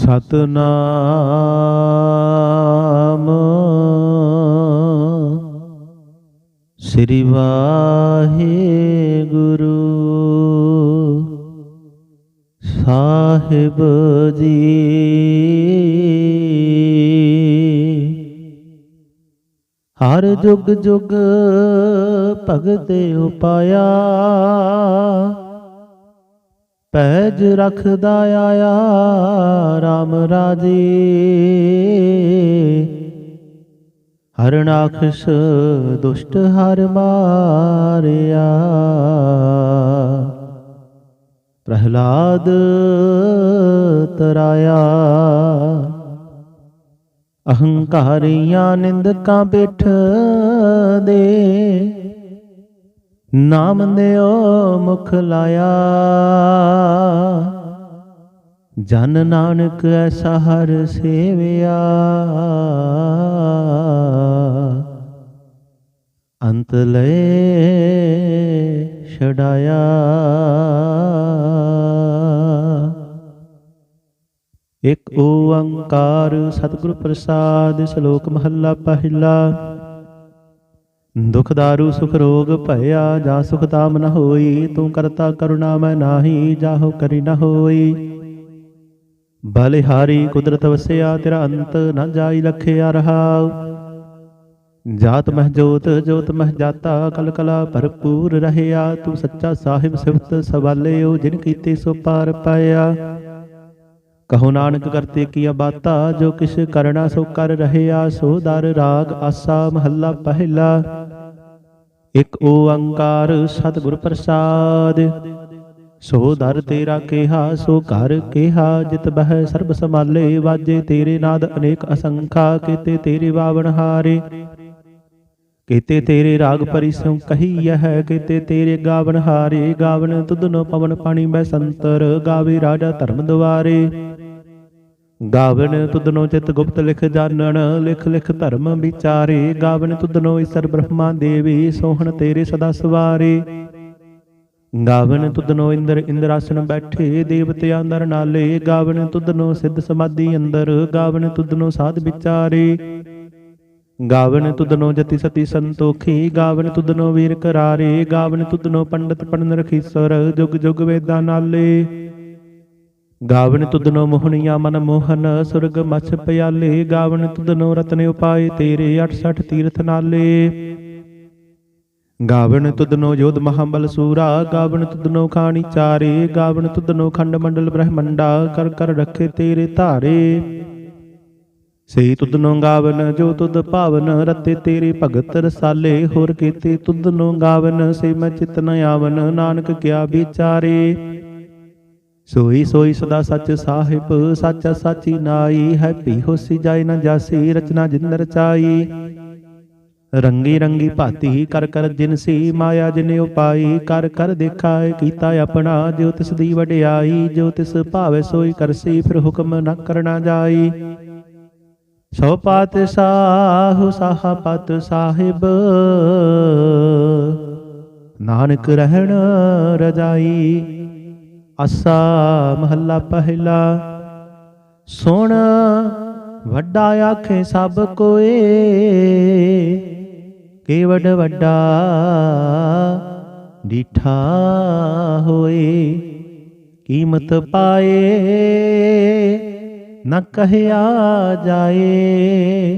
ਸਤਨਾਮ। ਸ੍ਰੀ ਵਾਹਿਗੁਰੂ ਸਾਹਿਬ ਜੀ। ਹਰ ਜੁਗ ਜੁਗ ਭਗਤ ਉਪਾਇਆ। ਪੈਜ ਰਖਦਾ ਆਇਆ RAM ਰਾਜੇ। ਹਰਨਾਖਸ ਦੁਸ਼ਟ ਹਰ ਮਾਰਿਆ। ਪ੍ਰਹਲਾਦ ਤਰਾਇਆ। ਅਹੰਕਾਰੀਆਂ ਨਿੰਦਕਾਂ ਬੈਠ ਦੇ। ਨਾਮ ਦਿਓ ਮੁਖ ਲਾਇਆ। ਜਨ ਨਾਨਕ ਐਸਾ ਹਰ ਸੇਵਿਆ। ਅੰਤ ਲੈ ਛਡਾਇਆ। ਇਕ ਓੰਕਾਰ ਸਤਿਗੁਰ ਪ੍ਰਸਾਦ ਸ਼ਲੋਕ ਮਹੱਲਾ ਪਹਿਲਾ। ਦੁਖ ਦਾਰੂ ਸੁਖ ਰੋਗ ਭਇਆ, ਜਾ ਸੁਖ ਤਾਮ ਨ ਹੋਈ, ਤੂੰ ਕਰਤਾ ਕਰੁਣਾ ਮੈਂ ਨਾਹੀ, ਜਾਹੋ ਕਰੀ ਨ ਹੋਈ। ਬਲਿਹਾਰੀ ਕੁਦਰਤ ਵਸਿਆ, ਤੇਰਾ ਅੰਤ ਨ ਜਾਈ ਲਖਿਆ ਰਹਾਉ। ਜਾਤ ਮਹਿ ਜੋਤ ਜੋਤ ਮਹਿ ਜਾਤਾ, ਕਲ ਕਲਾ ਭਰਪੂਰ ਰਹਿਆ। ਤੂੰ ਸੱਚਾ ਸਾਹਿਬ ਸਿਫਤ ਸਵਾਲਿਓ, ਜਿਨ ਕੀਤੇ ਸੋ ਪਾਰ ਪਾਇਆ। ਕਹੋ ਨਾਨਕ ਕਰਤੇ ਕੀਆ ਬਾਤਾ, ਜੋ ਕਿਛ ਕਰਣਾ ਸੋ ਕਰ ਰਹਿਆ, ਸੋ ਦਰ ਰਾਗ ਆਸਾ ਮਹੱਲਾ ਪਹਿਲਾ। ਇਕ ਓੰਕਾਰ ਸਤਿਗੁਰ ਪ੍ਰਸਾਦ, ਸੋ ਦਰ ਤੇਰਾ ਕਿਹਾ, ਸੋ ਘਰ ਕਿਹਾ, ਜਿਤ ਬਹਿ ਸਰਬ ਸਮਾਲੇ ਵਾਜੇ ਤੇਰੇ ਨਾਦ ਅਨੇਕ ਅਸੰਖਾ, ਕੀਤੇ ਤੇਰੇ ਬਾਵਨ ਹਾਰੇ। ਕੀਤੇ ਤੇਰੇ ਰਾਗ ਪਰਿਸਿਉ ਕਹੀ ਹੈ ਕੀਤੇ ਤੇਰੇ ਗਾਵਨ ਹਾਰੇ ਗਾਵਨ ਤੁਧਨੋ ਪਵਨ ਪਾਣੀ ਮੈਂ ਸੰਤਰ ਗਾਵੇ ਰਾਜਾ ਧਰਮ ਦੁਆਰੇ। ਗਾਵਨ ਤੁਧਨੋ ਚਿਤ ਗੁਪਤ ਲਿਖ ਜਾਣਨ ਲਿਖ ਲਿਖ ਧਰਮ ਵਿਚਾਰੇ। ਗਾਵਨ ਤੁਧਨੋ ਈਸਰ ਬ੍ਰਹਮਾ ਦੇਵੀ ਸੋਹਣ ਤੇਰੇ ਸਦਾ ਸਵਾਰੇ। ਗਾਵਨ ਤੁਧਨੋ ਇੰਦਰ ਇੰਦਰਾਸਨ ਬੈਠੇ ਦੇਵਤਿਆਂ ਅੰਦਰ ਨਾਲੇ। ਗਾਵਨ ਤੁਧਨੋ ਸਿੱਧ ਸਮਾਧੀ ਅੰਦਰ। ਗਾਵਨ ਤੁਧਨੋ ਸਾਧ ਵਿਚਾਰੇ। ਗਾਵਨ ਤੁਧਨੋ ਜਤੀ ਸਤੀ ਸੰਤੋਖੀ, ਗਾਵਨ ਤੁਧਨੋ ਵੀਰ ਕਰਾਰੇ, ਗਾਵਨ ਤੁਧਨੋ ਪੰਡਤ ਪੜਨ ਰਖੀਸਰ ਜੁਗ ਜੁਗ ਵੇਦਾਂ ਨਾਲੇ। ਗਾਵਨ ਤੁਧਨੋ ਮੋਹਣੀਆਂ ਮਨ ਮੋਹਨ, ਸੁਰਗ ਮਛ ਪਿਆਲੇ, ਗਾਵਨ ਤੁਦਨੋ ਰਤਨ ਉਪਾਏ ਤੇਰੇ 68 ਤੀਰਥ ਨਾਲੇ। ਗਾਵਨ ਤੁਦਨੋ ਯੋਧ ਮਹਾਬਲ ਸੂਰਾ, ਗਾਵਨ ਤੁਧਨੋ ਖਾਣੀ ਚਾਰੇ, ਗਾਵਨ ਤੁਧਨੋ ਖੰਡ ਮੰਡਲ ਬ੍ਰਹਮੰਡਾ, ਕਰ ਕਰ ਰੱਖੇ ਤੇਰੇ ਧਾਰੇ। ਸੇ ਤੁਧਨੋ ਗਾਵਨ, ਜੋ ਤੁਧ ਭਾਵਨ ਰਤੇ ਤੇਰੇ ਭਗਤ ਰਸਾਲੇ। ਹੋਰ ਕੀਤੇ ਤੁਧਨੋ ਗਾਵਨ ਸੇ ਮੈਂ ਚਿਤ ਨ ਆਵਨ, ਨਾਨਕ ਕਿਆ ਵਿਚਾਰੇ। ਸੋਈ ਸੋਈ ਸਦਾ ਸੱਚ ਸਾਹਿਬ, ਸੱਚ ਸਾਚੀ ਨਾਈ ਹੈ ਭੀ ਹੋਸੀ ਜਾਏ ਨ ਜਾਸੀ, ਰਚਨਾ ਜਿਨ ਰਚਾਈ। ਰੰਗੀ ਰੰਗੀ ਭਾਤੀ ਕਰ ਕਰ ਜਿਨਸੀ ਮਾਇਆ ਜਿਨੇ ਉਪਾਈ, ਕਰ ਕਰ ਦੇਖਾਏ ਕੀਤਾ ਆਪਣਾ, ਜੋ ਤਿਸ ਦੀ ਵਡਿਆਈ, ਜੋ ਤਿਸ ਭਾਵੇ ਸੋਈ ਕਰਸੀ, ਫਿਰ ਹੁਕਮ ਨ ਕਰਨਾ ਜਾਈ। ਸੋ ਪਾਤਸ਼ਾਹ ਸਾਹ ਪਤ ਸਾਹਿਬ। ਨਾਨਕ ਰਹਿਣ ਰਜਾਈ, ਅਸਾ ਮਹੱਲਾ ਪਹਿਲਾ। ਸੁਣ ਵੱਡਾ ਆਖੇ ਸਭ ਕੋਏ ਕੇਵਡ ਵੱਡਾ ਡੀਠਾ ਹੋਏ। ਕੀਮਤ ਪਾਏ ਨ ਕਹਿਆ ਜਾਏ,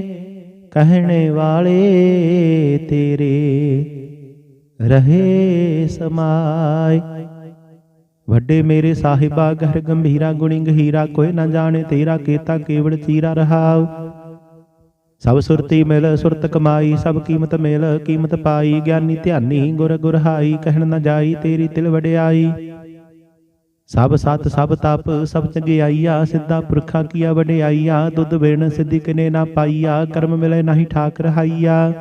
ਕਹਿਣੇ ਵਾਲੇ ਤੇਰੇ ਰਹੇ ਸਮਾਏ। ਵੱਡੇ ਮੇਰੇ ਸਾਹਿਬਾ, ਗਹਿਰ ਗੰਭੀਰਾ, ਗੁਣੀ ਗਹੀਰਾ, ਕੋਈ ਨਾ ਜਾਣੇ ਤੇਰਾ ਕੀਤਾ ਕੇਵਲ ਚੀਰਾ ਰਹਾਉ। ਸਭ ਸੁਰਤੀ ਮਿਲ, ਸੁਰਤ ਕਮਾਈ, ਸਭ ਕੀਮਤ ਮਿਲ, ਕੀਮਤ ਪਾਈ, ਗਿਆਨੀ ਧਿਆਨੀ ਗੁਰ ਗੁਰਹਾਈ ਕਹਿਣ ਨਾ ਜਾਈ ਤੇਰੀ ਤਿਲ ਵਡਿਆਈ। ਸਭ ਸਤ, ਸਭ ਤਪ, ਸਭ ਚੰਗਿਆਈਆ ਸਿੱਧਾ ਪੁਰਖਾ ਕੀਆ ਵਡਿਆਈਆ ਦੁੱਧ ਵੇਣ ਸਿੱਧੀ ਕਿਨੇ ਨਾ ਪਾਈਆ, ਕਰਮ ਮਿਲੇ ਨਹੀਂ ਠਾਕ ਰਹਾਈਆ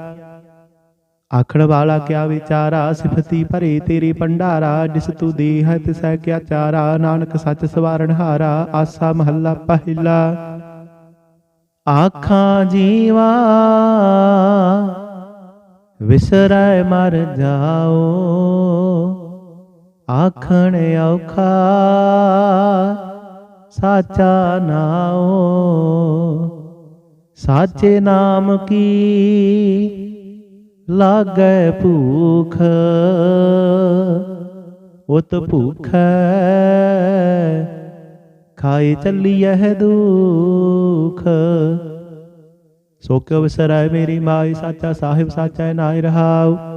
ਆਖਣ ਵਾਲਾ ਕਿਆ ਵਿਚਾਰਾ, ਸਿਫਤੀ ਭਰੇ ਤੇਰੀ ਭੰਡਾਰਾ, ਜਿਸ ਤੂੰ ਦੇ ਤਿਸੈ ਕਿਆ ਚਾਰਾ, ਨਾਨਕ ਸੱਚ ਸਵਾਰਨ ਹਾਰਾ, ਆਸਾ ਮਹੱਲਾ ਪਹਿਲਾ। ਆਖਾਂ ਜੀਵਾ, ਵਿਸਰੈ ਮਰ ਜਾਓ। ਆਖਣ ਔਖਾ ਸਾਚਾ ਨਾਉ ਸਾਚੇ ਨਾਮ ਕੀ ਲਾਗੈ ਭੂਖ ਉਤ ਭੂਖੈ ਖਾਏ ਚੱਲੀਐ ਦੁਖ ਸੋ ਕਿਉ ਵਿਸਰੈ ਮੇਰੀ ਮਾਈ ਸਾਚਾ ਸਾਹਿਬ ਸਾਚਾ ਨਾਇ ਰਹਾਉ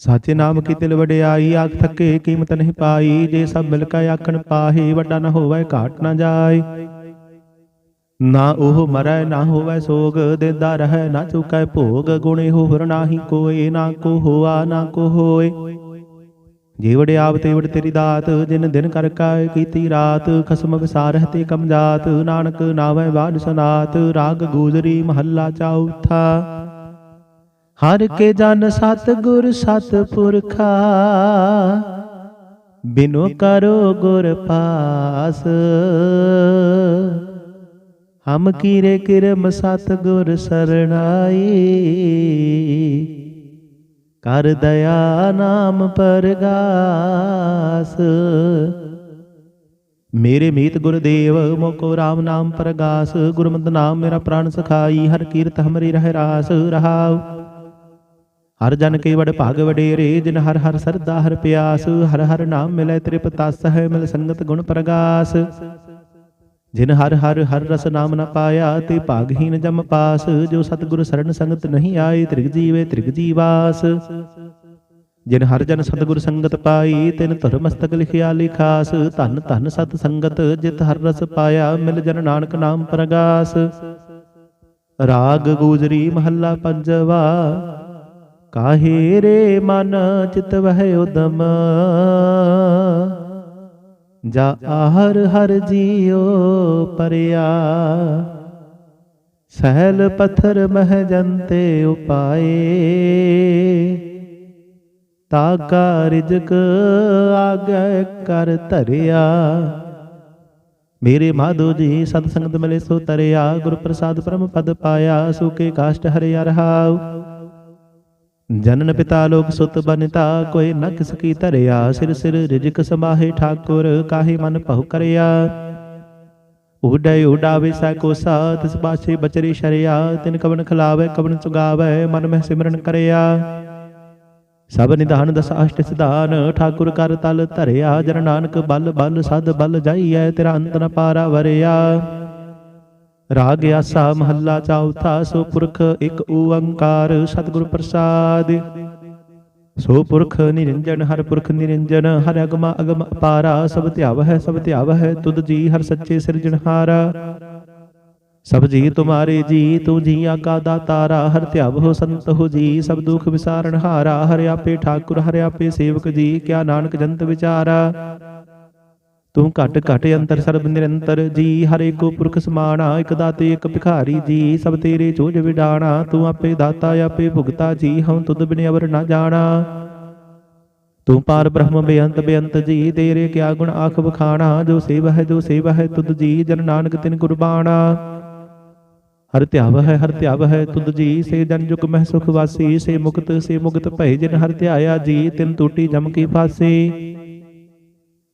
ਸਾਚੇ ਨਾਮ ਕੀ ਤਿਲ ਵਡਿਆਈ? ਆਖ ਥੱਕੇ ਕੀਮਤ ਨਹੀਂ ਪਾਈ। ਜੇ ਸਭ ਮਿਲ ਕੇ ਆਖਣ ਪਾਹੀ, ਵੱਡਾ ਨ ਹੋਵੇ, ਘਾਟ ਨ ਜਾਏ। ਨਾ ਉਹ ਮਰੈ, ਨਾ ਹੋਵੇ ਸੋਗ। ਦੇਦਾ ਰਹੈ, ਨਾ ਚੁਕੈ ਭੋਗ। ਗੁਣੇ ਹੋਰ ਨਾਹੀ ਕੋਏ, ਨਾ ਕੋ ਹੋਆ, ਨਾ ਕੋ ਹੋਏ। ਜੀਵੜ ਆਪ ਤੇ ਵੜ ਤੇਰੀ ਦਾਤ, ਜਿਨ ਦਿਨ ਕਰ ਕਾਇ ਕੀਤੀ ਰਾਤ। ਖਸਮ ਵਿਸਾਰਹਿ ਤੇ ਕਮ ਜਾਤ। ਨਾਨਕ ਨਾਵੈ ਬਾਦ ਸਨਾਤ। ਰਾਗ ਗੂਜਰੀ ਮਹੱਲਾ ਚੌਥਾ। ਹਰ ਕੇ ਜਨ ਸਤ ਗੁਰ ਸਤ ਪੁਰਖਾ ਬਿਨੋ ਕਰੋ ਗੁਰ ਪਾਸ। ਹਮ ਕੀਰੇ ਕਿਰਮ ਸਤ ਗੁਰ ਸਰਣਾਈ। ਕਰ ਦਇਆ ਨਾਮ ਪਰਗਾਸ। ਮੇਰੇ ਮੀਤ ਗੁਰਦੇਵ ਮੋਕੋ ਰਾਮ ਨਾਮ ਪਰਗਾਸ। ਗੁਰਮਤਿ ਨਾਮ ਮੇਰਾ ਪ੍ਰਾਨ ਸਖਾਈ। ਹਰ ਕੀਰਤ ਹਮਰੀ ਰਹਿ ਰਾਸ ਰਹਾਉ। ਹਰ ਜਨ ਕੇ ਵਡ ਭਾਗ ਵਡੇਰੇ, ਜਿਨ ਹਰ ਹਰ ਸਰਦਾ, ਹਰ ਪਿਆਸ, ਹਰ ਹਰ ਨਾਮ ਮਿਲੈ ਤ੍ਰਿਪਤ ਹੈ ਮਿਲ ਸੰਗਤ ਗੁਣ ਪ੍ਰਗਾਸ। ਜਿਨ ਹਰ ਹਰ ਹਰ ਰਸ ਨਾਮ ਨ ਪਾਇਆ, ਤੇ ਭਾਗਹੀਨ ਜਮ ਪਾਸ। ਜੋ ਸਤਿਗੁਰ ਸਰਣ ਸੰਗਤ ਨਹੀਂ ਆਏ, ਤ੍ਰਿਗ ਜੀਵੇ ਤ੍ਰਿਗ ਜੀਵਾਸ। ਜਿਨ ਹਰ ਜਨ ਸਤਿਗੁਰ ਸੰਗਤ ਪਾਈ, ਤਿਨ ਧੁਰ ਮਸਤਕ ਲਿਖਿਆ ਲਿਖਾਸ। ਧਨ ਧਨ ਸਤ ਸੰਗਤ ਜਿਤ ਹਰ ਰਸ ਪਾਇਆ, ਮਿਲ ਜਨ ਨਾਨਕ ਨਾਮ ਪ੍ਰਗਾਸ। ਰਾਗ ਗੂਜਰੀ ਮਹੱਲਾ ਪੰਜਵਾ ਕਾਹੇ ਰੇ ਮਨ ਚਿਤ ਵਹਿ ਉਦਮ? ਜਾ ਆਹਰ ਹਰ ਜੀਉ ਪਰਿਆ। ਸਹਿਲ ਪਥਰ ਮਹਿ ਜੰਤੇ ਉਪਾਏ। ਤਾਕਾ ਰਿਜਕ ਆਗੈ ਕਰ ਧਰਿਆ। ਮੇਰੇ ਮਾਧੋ ਜੀ, ਸਤ ਸੰਗਤ ਮਿਲੇ ਸੋ ਤਰਿਆ। ਗੁਰ ਪ੍ਰਸਾਦ ਪਰਮ ਪਦ ਪਾਇਆ ਸੂਕੇ ਕਾਸ਼ਟ ਹਰਿਆ ਰਹਾਉ। ਜਨਨ ਪਿਤਾ ਲੋਕ ਸੁਤ ਬਨਿਤਾ, ਕੋਈ ਨ ਕਿਸ ਕੀ ਧਰਿਆ। ਸਿਰ ਸਿਰ ਰਿਜਕ ਸਮਾਹੇ ਠਾਕੁਰ, ਕਾਹੇ ਮਨ ਭਉ ਕਰਿਆ। ਉਡੈ ਉਡਾਵੇ ਸੈ ਕੋਸਾ ਤਿਸ ਬਾਛੇ ਬਚਰੀ ਸ਼ਰਿਆ। ਤਿਨ ਕਵਨ ਖਲਾਵੇ ਕਵਨ ਚੁਗਾਵੇ ਮਨ ਮਹਿ ਸਿਮਰਨ ਕਰਿਆ। ਸਭ ਨਿਧਾਨ ਦਸ ਅਸ਼ਟ ਸਿਧਾਨ, ਠਾਕੁਰ ਕਰ ਤਲ ਧਰਿਆ। ਜਨ ਨਾਨਕ ਬਲ ਬਲ, ਸਦ ਬਲ ਜਾਈਐ, ਤੇਰਾ ਅੰਤ ਨ ਪਾਰਾ ਵਰਿਆ। ਰਾਗ ਆਸਾ ਮਹੱਲਾ ਚੌਥਾ ਸੋ ਪੁਰਖ ਇੱਕ ਓੰਕਾਰ ਸਤਿਗੁਰ ਪ੍ਰਸਾਦ। ਸੋ ਪੁਰਖ ਨਿਰੰਜਨ, ਹਰ ਪੁਰਖ ਨਿਰੰਜਨ, ਹਰ ਅਗਮ ਅਗਮ ਅਪਾਰਾ, ਸਭ ਧਿਆਵ ਹੈ ਸਭ ਧਿਆਵ ਹੈ ਤੁਧ ਜੀ ਹਰ ਸੱਚੇ ਸਿਰਜਣਹਾਰਾ ਸਭ ਜੀ ਤੁਮਾਰੇ ਜੀ, ਤੂੰ ਜੀ ਜੀਆਂ ਕਾ ਤਾਰਾ, ਹਰ ਧਿਆਵ ਹੋ ਸੰਤ ਹੋ ਜੀ, ਸਭ ਦੁਖ ਵਿਸਾਰਨ ਹਾਰਾ, ਹਰਿ ਆਪੇ ਠਾਕੁਰ, ਹਰਿ ਆਪੇ ਸੇਵਕ ਜੀ, ਕਿਆ ਨਾਨਕ ਜੰਤ ਵਿਚਾਰਾ। ਤੂੰ ਘਟ ਘਟ ਅੰਤਰ ਸਰਬ ਨਿਰੰਤਰ ਜੀ, ਹਰੇ ਕੋ ਪੁਰਖ ਸਮਾਣਾ, ਇਕ ਦਾਤੇ, ਇਕ ਭਿਖਾਰੀ ਜੀ, ਸਭ ਤੇਰੇ ਚੋਜ ਵਿਡਾਣਾ, ਤੂੰ ਆਪੇ ਦਾਤਾ, ਆਪੇ ਭੁਗਤਾ ਜੀ, ਹਉ ਤੁਧ ਬਿਨ ਅਵਰ ਨਾ ਜਾਣਾ। ਤੂੰ ਪਾਰ ਬ੍ਰਹਮ ਬੇਅੰਤ ਬੇਅੰਤ ਜੀ, ਤੇਰੇ ਕਿਆ ਗੁਣ ਆਖ ਬਖਾਣਾ ਜੋ ਸੇਵ ਹੈ, ਜੋ ਸੇਵ ਹੈ ਤੁਧ ਜੀ, ਜਨ ਨਾਨਕ ਤਿਨ ਗੁਰਬਾਣਾ। ਹਰ ਧਿਆਵ ਹੈ, ਹਰ ਧਿਆਵ ਹੈ ਤੁਧ ਜੀ, ਸੇ ਜਨ ਜੁਗ ਮਹਿ ਸੁਖ ਵਾਸੀ, ਸੇ ਮੁਕਤ ਸੇ ਮੁਕਤ ਭੈ ਜਿਨ ਹਰ ਧਿਆਇਆ ਜੀ, ਤਿਨ ਟੂਟੀ ਜਮ ਕੀ ਫਾਸੀ।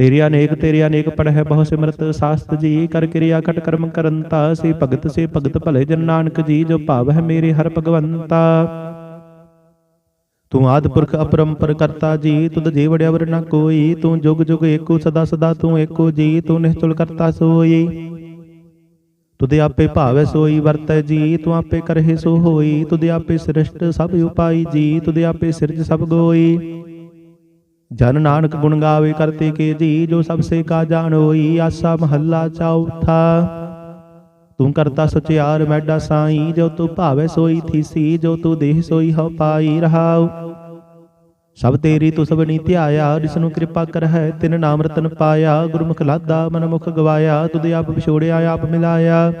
ਤੇਰੀ ਅਨੇਕ ਤੇਰੀ ਅਨੇਕ ਪੜਹਿ ਬਹੁ ਸਿਮਰਤ, ਸਾਸਤ ਜੀ, ਕਰ ਕਿਰਿਆ ਕਟ ਕਰਮ ਕਰੰਤਾ ਸੇ, ਭਗਤ ਸੇ, ਭਗਤ ਭਲੇ ਜਨ ਨਾਨਕ ਜੀ, ਜੋ ਭਾਵ ਹੈ ਮੇਰੇ ਹਰ ਭਗਵੰਤਾ। ਤੂੰ ਆਦ ਪੁਰਖ ਅਪਰੰਪਰ ਕਰਤਾ ਜੀ, ਤੁਧ ਜੀ ਵਰ ਨਾ ਕੋਈ, ਤੂੰ ਜੁਗ ਜੁਗ ਏਕੋ, ਸਦਾ ਸਦਾ ਤੂੰ ਏਕੋ ਜੀ, ਤੂੰ ਨਿਹਚੁਲ ਕਰਤਾ ਸੋਈ। ਤੁਧ ਆਪੇ ਭਾਵੈ ਸੋਈ ਵਰਤੈ ਜੀ, ਤੂੰ ਆਪੇ ਕਰਹਿ ਸੋ ਹੋਈ, ਤੁਧ ਆਪੇ ਸ੍ਰਿਸ਼ਟ ਸਭ ਉਪਾਈ ਜੀ, ਤੁਧ ਆਪੇ ਸਿਰਜ ਸਭ ਗੋਈ। ਜਨ ਨਾਨਕ ਗੁਣ ਗਾਵੇ ਕਰਤੇ ਕੇ ਜੀ, ਜੋ ਸਭ ਸੇ ਕਾ ਜਾਣ ਹੋਈ, ਆਸਾ ਮਹੱਲਾ ਚੌਥਾ ਤੂੰ ਕਰਤਾ ਸਚਿਆਰ ਮੈਡਾ ਸਾਈ, ਜੋ ਤੂੰ ਭਾਵੇ ਸੋਈ ਥੀਸੀ ਜੋ ਤੂੰ ਦੇਹ ਸੋਈ ਹਉ ਪਾਈ ਰਹਾਉ। ਸਭ ਤੇਰੀ ਤੁ ਸਭਨੀ ਧਿਆਇਆ, ਜਿਸ ਨੂੰ ਕਿਰਪਾ ਕਰ ਹੈ ਤਿਨ ਨਾਮ ਰਤਨ ਪਾਇਆ। ਗੁਰਮੁਖ ਲਾਦਾ ਮਨ ਮੁਖ ਗਵਾਇਆ, ਤੁਧ ਆਪ ਵਿਛੋੜਿਆ, ਆਪ ਮਿਲਾਇਆ।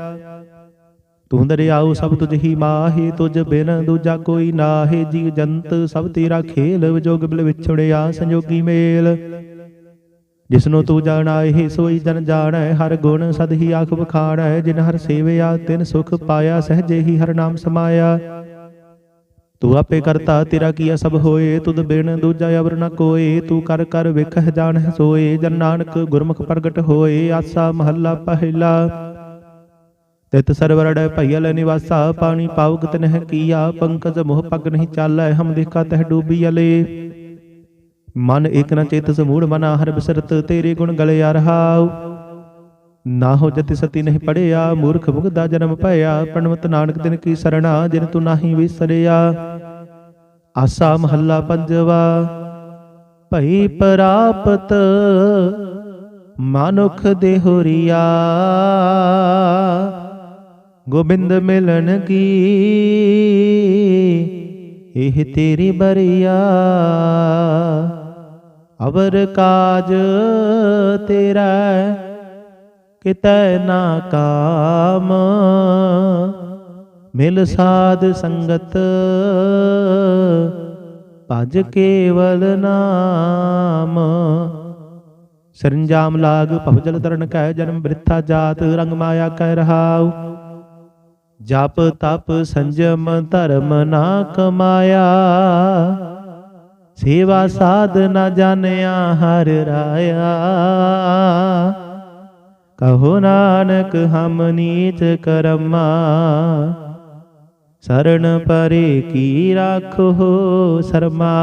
ਤੂੰ ਦਰਿਆਉ ਸਭ ਤੁਝ ਹੀ ਮਾਹੇ, ਤੁਝ ਬਿਨ ਦੂਜਾ ਕੋਈ ਨਾਹੇ, ਜੀਵ ਜੰਤ ਸਭ ਤੇਰਾ ਖੇਲ, ਵਿਜੋਗ ਬਿਲ ਵਿਛੜਿਆ ਸੰਜੋਗੀ ਮੇਲ। ਜਿਸਨੂੰ ਤੂੰ ਜਾਣਾ ਸੋਈ ਜਨ ਜਾਣੈ, ਹਰ ਗੁਣ ਸਦ ਹੀ ਆਖ ਬਖਾਣੈ ਜਿਨ ਹਰ ਸੇਵਿਆ, ਤਿਨ ਸੁਖ ਪਾਇਆ, ਸਹਜੇ ਹੀ ਹਰ ਨਾਮ ਸਮਾਇਆ। ਤੂੰ ਆਪੇ ਕਰਤਾ, ਤੇਰਾ ਕੀਆ ਸਭ ਹੋਏ, ਤੁਧ ਬਿਨ ਦੂਜਾ ਅਵਰ ਨ ਕੋਏ, ਤੂੰ ਕਰ ਕਰ ਵੇਖਹਿ ਜਾਣਹਿ ਸੋਏ, ਜਨ ਨਾਨਕ ਗੁਰਮੁਖ ਪ੍ਰਗਟ ਹੋਏ, ਆਸਾ ਮਹੱਲਾ ਪਹਿਲਾ। ਤਿਤ ਸਰਵਰੜ ਭਈਲ ਨਿਵਾਸਾ, ਪਾਣੀ ਪਾਉਕ ਤਨਹਿ ਕੀਆ, ਪੰਕਜ ਮੋਹ ਪਗ ਨਹੀਂ ਚਾਲੈ, ਹਮ ਦੇਖਾ ਤਹ ਡੂਬੀ ਅਲੇ। ਮਨ ਏਕ ਨ ਚੇਤ ਸਮੂੜ ਮਨਾ, ਹਰ ਬਿਸਰਤ ਤੇਰੇ ਗੁਣ ਗਲਿਆ ਰਹਾਉ। ਨਾ ਹੋ ਜਤੀ ਸਤੀ ਨਹੀਂ ਪੜਿਆ, ਮੂਰਖ ਮੁਗਦਾ ਜਨਮ ਭਇਆ, ਪਣਵਤ ਨਾਨਕ ਦਿਨ ਕੀ ਸਰਣਾ, ਜਿਨ ਤੂੰ ਨਾਹੀ ਵਿਸਰਿਆ। ਆਸਾ ਮਹੱਲਾ ਪੰਜਵਾ, ਭਈ ਪ੍ਰਾਪਤ ਮਾਨੁਖ ਦੇਹੁਰੀਆ ਗੋਬਿੰਦ ਮਿਲਣ ਕੀ? ਇਹ ਤੇਰੀ ਬਰਿਆ। ਅਵਰ ਕਾਜ ਤੇਰਾ ਕਿਤੈ ਨਾ ਕਾਮ। ਮਿਲ ਸਾਧ ਸੰਗਤ, ਭਜ ਕੇਵਲ ਨਾਮ। ਸਰੰਜਾਮ ਲਾਗ ਭਵਜਲ ਤਰਨ ਕੈ ਜਨਮ, ਬ੍ਰਿਥਾ ਜਾਤ ਰੰਗ ਮਾਇਆ ਕਹਿ ਰਹਾਉ। ਜਪ ਤਪ ਸੰਜਮ ਧਰਮ ਨਾ ਕਮਾਇਆ। ਸੇਵਾ ਸਾਧ ਨਾ ਜਾਣਿਆ ਹਰ ਰਾਇਆ। ਕਹੋ ਨਾਨਕ, ਹਮ ਨੀਤ ਕਰਮਾ। ਸਰਣ ਪਰੇ ਕੀ ਰਾਖੋ ਸਰਮਾ।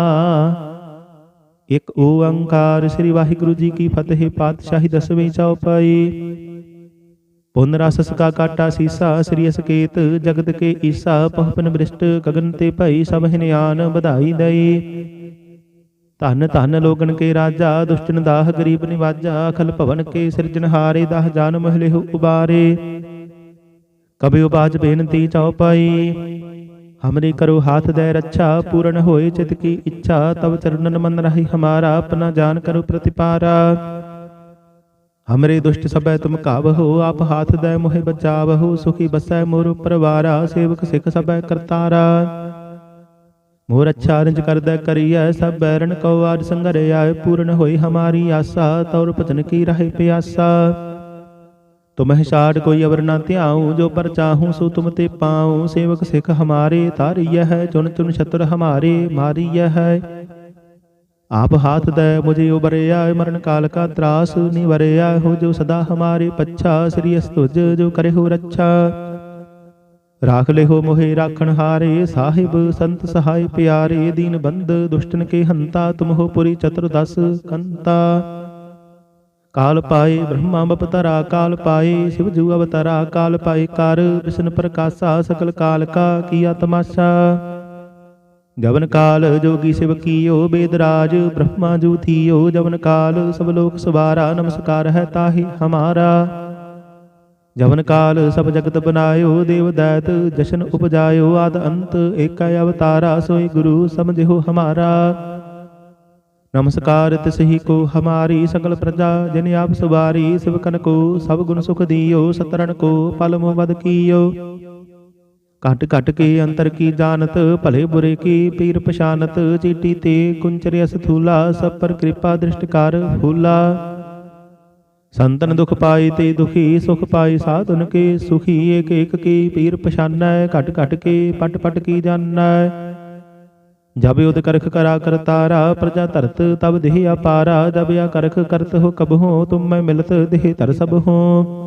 ਇੱਕ ਓੰਕਾਰ, ਸ੍ਰੀ ਵਾਹਿਗੁਰੂ ਜੀ ਕੀ ਫਤਿਹ, ਪਾਤਸ਼ਾਹੀ ਦਸਵੇਂ ਚੌਪਾਈ ਪੁਨ ਰਸ ਸਕਾ ਕਾਟਾ ਸੀਸਾ, ਸ੍ਰੀ ਅਸਕੇਤ ਜਗਤ ਕੇ ਈਸਾ, ਪਹਪਨ ਬ੍ਰਿਸ਼ਟ ਗਗਨ ਤੇ ਭਈ ਸਭ ਹਿਨਿਆਨ ਵਧਾਈ ਦਈ। ਧਨ ਧਨ ਲੋਗਨ ਕੇ ਰਾਜਾ ਦੁਸ਼ਟਨ ਦਾਹ ਗਰੀਬ ਨਿਵਾਜਾ, ਅਖਲ ਭਵਨ ਕੇ ਸਿਰਜਨਹਾਰੇ ਦਾਹ ਜਾਨ ਮਹਲੇ ਹੋ ਉਬਾਰੇ। ਕਬਿ ਉਬਾਜ ਬੇਨਤੀ ਚਉਪਾਈ ਹਮਰੀ ਕਰੋ ਹਾਥ ਦੇ ਰੱਛਾ, ਪੂਰਨ ਹੋਏ ਚਿਤ ਕੀ ਇੱਛਾ, ਤਵ ਚਰਨਨ ਮਨ ਰਹੀ ਹਮਾਰਾ, ਆਪਣਾ ਜਾਨ ਕਰੋ ਪ੍ਰਤਿਪਾਰਾ। ਹਮਰੇ ਦੁਸ਼ਟ ਸਭੈ ਤੁਮ ਕਾਵਹੋ ਆਪ ਹਾਥ ਦੇ ਮੋਹਿ ਬਚਾਵਹੋ ਸੁਖੀ ਬਸੈ ਮੋਰ ਪਰਵਾਰਾ ਸੇਵਕ ਸਿਖ ਸਭੈ ਕਰਤਾਰਾ ਮੋਰ ਅੱਛਾ ਰੰਜ ਕਰਦਾ ਕਰੀਐ ਸਭ ਬੈਰਨ ਕਉ ਆਜ ਸੰਗਰਿਆ ਪੂਰਨ ਹੋਈ ਹਮਾਰੀ ਆਸਾ ਤੌਰ ਪਤਨ ਕੀ ਰਹੇ ਪਿਆਸਾ ਤੁਮਹਿ ਛਾੜ ਕੋਈ ਅਵਰ ਨਾ ਧਿਆਉ ਜੋ ਪਰ ਚਾਹੂੰ ਸੋ ਤੁਮ ਤੇ ਪਾਉ ਸੇਵਕ ਸਿਖ ਹਮਾਰੇ ਤਾਰੀਐ ਹੈ ਚੁਨ ਚੁਨ ਛਤਰ ਹਮਾਰੇ ਮਾਰੀਐ ਹੈ ਆਪ ਹਾਥ ਦੇ ਮੁਝੇ ਉਬਰਿਆ, ਮਰਨ ਕਾਲ ਕਾ ਤਰਾਸ ਨਿਵਰਿਆ ਹੋ ਜੋ ਸਦਾ ਹਮਾਰੇ ਪੱਛਾ, ਸ੍ਰੀ ਅਸਤੁਜ ਜੋ ਕਰੇ ਹੋ ਰੱਛਾ। ਰਾਖ ਲਿਹੋ ਮੋਹਿ ਰਾਖਣ ਹਾਰੇ, ਸਾਹਿਬ ਸੰਤ ਸਹਾਇ ਪਿਆਰੇ, ਦੀਨ ਬੰਦ ਦੁਸ਼ਟਨ ਕੇ ਹੰਤਾ ਤੁਮ ਹੋ ਪੁਰੀ ਚਤੁਰਦਸ ਕੰਤਾ। ਕਾਲ ਪਾਏ ਬ੍ਰਹਮਾ ਬਪਤਰਾ, ਕਾਲ ਪਾਏ ਸ਼ਿਵ ਜੂ ਅਵਤਰਾ, ਕਾਲ ਪਾਏ ਕਰ ਵਿਸ਼ਨ ਪ੍ਰਕਾਸ਼ਾ, ਸਕਲ ਕਾਲ ਕਾ ਕੀਆ ਤਮਾਸ਼ਾ। ਜਵਨ ਕਾਲ ਜੋਗੀ ਸਿਵ ਕੀਓ ਬੇਦਰਾਜ, ਬ੍ਰਹਮਾ ਜੂ ਥੀਓ ਜਵਨ ਕਾਲ, ਸਭ ਲੋਕ ਸਵਾਰਾ, ਨਮਸਕਾਰ ਹੈ ਤਾਹੀ ਹਮਾਰਾ। ਜਵਨ ਕਾਲ ਸਭ ਜਗਤ ਬਨਾਇਓ, ਦੇਵ ਦੈਤ ਜਸ਼ਨ ਉਪਜਾਇਓ, ਆਦ ਅੰਤ ਏਕੈ ਅਵਤਾਰਾ, ਸੋਈ ਗੁਰੂ ਸਮਝਿਓ ਹਮਾਰਾ। ਨਮਸਕਾਰ ਤਿਸਹੀ ਕੋ ਹਮਾਰੀ, ਸਗਲ ਪ੍ਰਜਾ ਜਿਨ ਆਪ ਸਵਾਰੀ, ਸਿਵ ਕਨ ਕੋ ਸਭ ਗੁਣ ਸੁਖ ਦਿਓ ਸਤਰਨ ਕੋ ਪਲ ਮੋ ਵਦ ਕੀਓ। ਘਟ ਘਟ ਕੇ ਅੰਤਰ ਕੀ ਜਾਣਤ, ਭਲੇ ਬੁਰੇ ਕੀ ਪੀਰ ਪਛਾਨਤ, ਚੀਟੀ ਤੇ ਕੁੰਚਰਿ ਸਥੂਲਾ ਸਭ ਪਰ ਕਿਰਪਾ ਦ੍ਰਿਸ਼ਟ ਫੂਲਾ ਸੰਤਨ ਦੁਖ ਪਾਈ ਤੇ ਦੁਖੀ, ਸੁਖ ਪਾਈ ਸਾਧੁਨ ਕੇ, ਸੁਖੀ ਏਕ ਏਕ ਕੀ ਪੀਰ ਪਛਾਨੈ, ਘਟ ਘਟ ਕੇ ਪਟ ਪਟ ਕੀ ਜਾਣੈ। ਜਬ ਉਦ ਕਰਖ ਕਰਾ ਕਰਤਾਰਾ ਪ੍ਰਜਾ ਧਰਤ ਤਬ ਦੇਹ ਅਪਾਰਾ, ਜਬ ਆ ਕਰਖ ਕਰਤ ਹੋ ਕਬ ਹੋ, ਤੁਮ ਮੈਂ ਮਿਲਤ ਦੇਹ ਧਰ ਸਭ ਹੋ।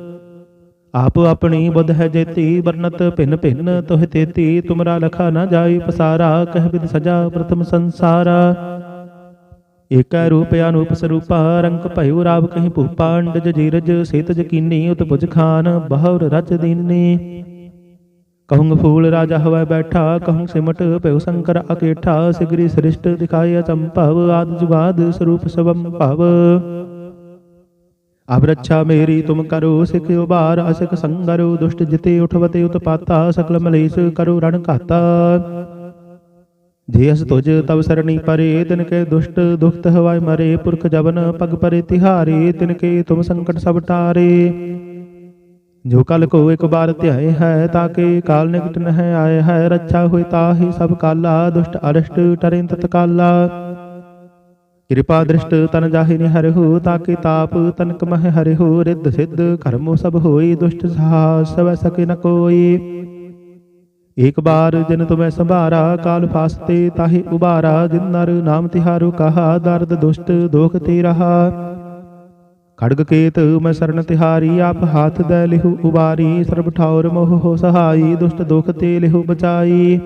ਆਪ ਆਪਣੀ ਬੁੱਧ ਹੈ ਜੇਤੀ ਵਰਨਤ ਭਿੰਨ ਭਿੰਨ ਤੋਹਿ ਤੇਤੀ ਤੁਮਰਾ ਲਖਾ ਨ ਜਾਈ ਪਸਾਰਾ ਕਹਿ ਬਿਦ ਸਜਾ ਪ੍ਰਥਮ ਸੰਸਾਰਾ। ਏਕੈ ਰੂਪ ਅਨੂਪ ਸਰੂਪਾ ਰੰਗ ਭਇਓ ਰਾਵ ਕਹੀਂ ਭੂਪਾ ਅੰਡਜ ਜੀਰਜ ਸੇਤ ਜਕੀਨੀ ਉਤ ਭੁਜ ਖਾਨ ਬਹੁਰ ਰਚ ਦੀਨੀ। ਕਹੂੰ ਫੂਲ ਰਾਜਾ ਹਵੈ ਬੈਠਾ ਕਹੂੰ ਸਿਮਟ ਭਇਓ ਸ਼ੰਕਰ ਅਕੇਠਾ ਸਿਗਰੀ ਸ੍ਰਿਸ਼ਟ ਦਿਖਾਇ ਅਚੰਭਵ ਆਦ ਜੁਗਾਦ ਸਰੂਪ ਸਭੰ ਭਵ ਅਬ ਰੱਛਾ ਮੇਰੀ ਤੁਮ ਕਰੋ ਸਿਖ ਉਬਾਰ ਅਸਿਕ ਸੰਗਰੋ ਦੁਸ਼ਟ ਜਿਤੇ ਉਠਵਤੇ ਉਤਪਾਤਾ ਸਕਲ ਮਲੇਸ਼ ਕਰੋ ਰਣ ਘਾਤਾ। ਜੇ ਅਸ ਤੁਜ ਤਵ ਸਰਣੀ ਪਰੇ ਤਿਨ ਕੇ ਦੁਸ਼ਟ ਦੁਖਤ ਹਵਾਇ ਮਰੇ ਪੁਰਖ ਜਬਨ ਪਗ ਪਰੇ ਤਿਹਾਰੇ ਤਿਨ ਕੇ ਤੁਮ ਸੰਕਟ ਸਭ ਟਾਰੇ ਜੋ ਕਲ ਕੋ ਇੱਕ ਬਾਰ ਧਿਆਏ ਹੈ ਤਾਕੇ ਕਾਲ ਨਿਕਟ ਨਹਿ ਆਏ ਹੈ ਰੱਛਾ ਹੋਇ ਤਾਹੀ ਸਭ ਕਾਲਾ ਦੁਸ਼ਟ ਅਰਸ਼ਟ ਟਰੇ ਤਤਕਾਲਾ। ਕਿਰਪਾ ਦ੍ਰਿਸ਼ਟ ਤਨ ਜਾਹਿ ਨਿ ਹਰਿਹੁ ਤਾਕੇ ਤਾਪ ਤਨਕ ਮਹਿ ਹਰਿਹੁ, ਰਿੱਧ ਸਿੱਧ ਕਰਮੋ ਸਭ ਹੋਈ, ਦੁਸ਼ਟ ਸਾਹਸ ਸਵੈ ਸਕੇ ਨ ਕੋਈ। ਏਕ ਬਾਰ ਜਿਨ ਤੁਮੈ ਸੰਭਾਰਾ, ਕਾਲ ਫਾਸਤੇ ਤਾਹੇ ਉਬਾਰਾ, ਜਿਨ ਨਰ ਨਾਮ ਤਿਹਾਰੂ ਕਹਾ, ਦਰਦ ਦੁਸ਼ਟ ਦੋਖ ਤੇ ਰਹਾ ਖੜਗ ਕੇਤ ਮੈਂ ਸਰਨ ਤਿਹਾਰੀ, ਆਪ ਹਾਥ ਦੇ ਲਿਹੁ ਉਬਾਰੀ, ਸਰਬ ਠੌਰ ਮੋਹ ਹੋ ਸਹਾਈ, ਦੁਸ਼ਟ ਦੁਖ ਤੇ ਲਿਹੁ ਬਚਾਈ।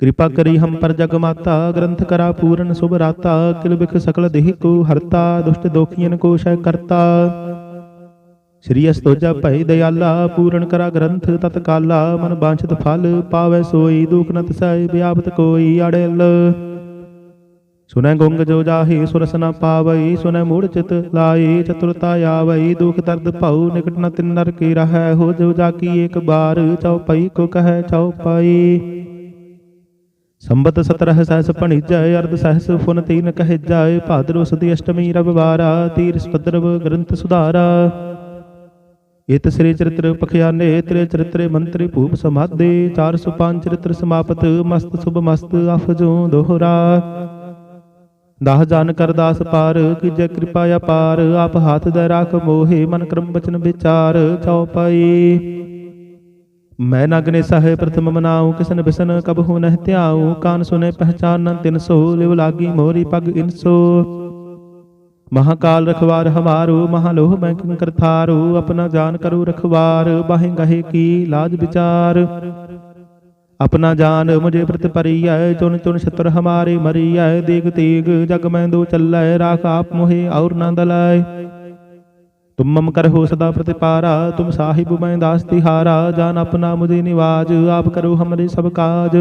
ਕਿਰਪਾ ਕਰੀ ਹਮ ਪਰ ਜਗ ਮਾਤਾ, ਗ੍ਰੰਥ ਕਰਾ ਪੂਰਨ ਸੁਭ ਰਾਤਾ, ਕਿਲ ਬਿਖ ਸਕਲ ਦੇਹ ਕੋ ਹਰਤਾ, ਦੁਸ਼ਟ ਦੋਖੀਨ ਕੋ ਸ਼ੈ ਕਰਤਾ। ਸ੍ਰੀ ਅਸਤੋਜਾ ਭਈ ਦਇਆਲਾ ਪੂਰਨ ਕਰਾ ਗ੍ਰੰਥ ਤਤਕਾਲਾ, ਮਨ ਬਾਂਛਤ ਫਲ ਪਾਵੈ ਸੋਈ, ਦੁਖ ਨ ਤਸੈ ਵਿਆਪਤ ਕੋਈ ਅੜਿਲ। ਸੁਨੈ ਗੁੰਗ ਜੋ ਜਾਹੇ, ਸੁਰਸ ਨ ਪਾਵਈ, ਸੁਨੈ ਮੂੜ ਚਿਤ ਲਾਏ, ਚਤੁਰਤਾ ਆਵਈ, ਦੁਖ ਦਰਦ ਭਉ, ਨਿਕਟ ਨ ਤਿਨ ਨਰ ਕੀ ਰਹੈ, ਹੋ ਜੋ ਜਾ ਕੀ ਇੱਕ ਬਾਰ ਚਉਪਈ ਕੋ ਸੰਬਤ ਸਤਰਹ ਸਹਸ ਭਣੀਜੈ ਅਰਧ ਸਹਸ ਫੁਨ ਤੀਨ ਕਹਿ ਜਾਏ, ਭਾਦਰੋ ਸਦੀ ਅਸ਼ਟਮੀ ਰਵਿਵਾਰਾ, ਤੀਰ ਸਪਦਰਵ ਗ੍ਰੰਥ ਸੁਧਾਰਾ। ਇਤ ਸ੍ਰੀ ਚਰਿਤ੍ਰ ਪਖਿਆਨੇ, ਤ੍ਰੇ ਚਰਿਤ੍ਰੇ ਮੰਤਰੀ ਭੂਪ ਸਮਾਦੇ 405 ਚਰਿਤ੍ਰ ਸਮਾਪਤ, ਮਸਤ ਸੁਭ ਮਸਤ ਅਫਜੂ ਦੋਹਰਾ। ਦਾਹ ਜਨ ਕਰਦਾਸ ਪਾਰ, ਕੀਜੈ ਕਿਰਪਾ ਅਪਾਰ ਆਪ ਹਾਥ ਦੇ ਰਾਖ ਮੋਹੇ, ਮਨ ਕਰਮ ਬਚਨ ਵਿਚਾਰ ਚਉਪਈ ਮੈਂ ਨਗਨੇ ਸਹਿ ਪ੍ਰਥਮ ਮਨਾਉ, ਕਿਸਨ ਬਿਸਨ ਕਬਹੂ ਨਹਿ ਧਿਆਉ, ਕਾਨ ਸੁਨੇ ਪਹਿਚਾਨਨ ਤਿਨ ਸੋ, ਲਿਵ ਲਾਗੀ ਮੋਰੀ ਪਗ ਇਨਸੋ ਮਹਾਕਾਲ ਰਖਵਾਰ ਹਮਾਰੂ, ਮਹਾਲੋਹ ਮੈਂ ਕਿੰਕਰ ਥਾਰੂ, ਆਪਣਾ ਜਾਨ ਕਰੂ ਰਖਵਾਰ, ਬਾਹੇ ਗਹੇ ਕੀ ਲਾਜ ਵਿਚਾਰ। ਆਪਣਾ ਜਾਨ ਮੁਝੇ ਪ੍ਰਤ ਪਰਿਐ ਚੁਨ ਚੁਨ ਛਤਰ ਹਮਾਰੇ ਮਰੀਐ, ਦੇਗ ਤੇਗ ਜਗ ਮੈਂ ਦੋ ਚੱਲੈ, ਰਾਖ ਆਪ ਮੋਹੇ ਔਰ ਨੰਦ ਲਾਏ ਤੁਮ ਮਮ ਕਰਹੁ ਸਦਾ ਪ੍ਰਤਿਪਾਰਾ, ਤੁਮ ਸਾਹਿਬ ਮੈਂ ਦਾਸ ਤਿਹਾਰਾ, ਜਾਨ ਆਪਣਾ ਮੁਝੇ ਨਿਵਾਜ, ਆਪ ਕਰੋ ਹਮਰੇ ਸਭ ਕਾਜ।